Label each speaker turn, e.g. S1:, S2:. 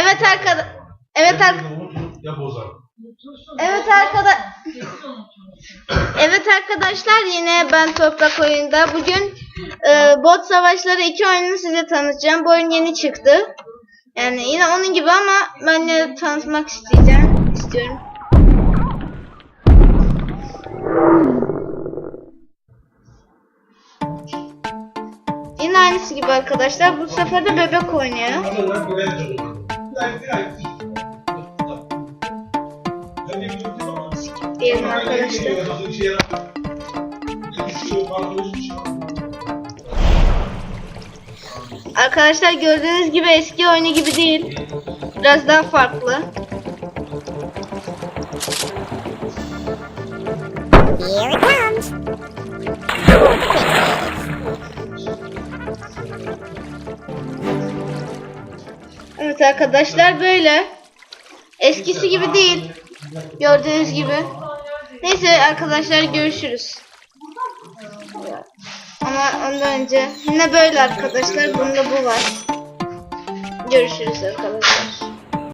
S1: Evet arkadaş. Evet ar
S2: Ya bozar.
S1: Evet arkadaş. Evet arkadaşlar yine ben Toprak Oyun'da. Bugün e, Bot Savaşları 2 oyununu size tanıtacağım. Bu oyun yeni çıktı. Yani yine onun gibi ama ben de tanıtmak isteyeceğim. istiyorum. Yine aynısı gibi arkadaşlar. Bu sefer de bebek oynuyor. Arkadaşlar. Arkadaşlar gördüğünüz gibi eski oyunu gibi değil. Biraz daha farklı.
S3: Here it comes.
S1: Evet arkadaşlar böyle. Eskisi gibi değil. Gördüğünüz gibi. Neyse arkadaşlar görüşürüz. Ama ondan önce yine böyle arkadaşlar. Bunda bu var. Görüşürüz arkadaşlar.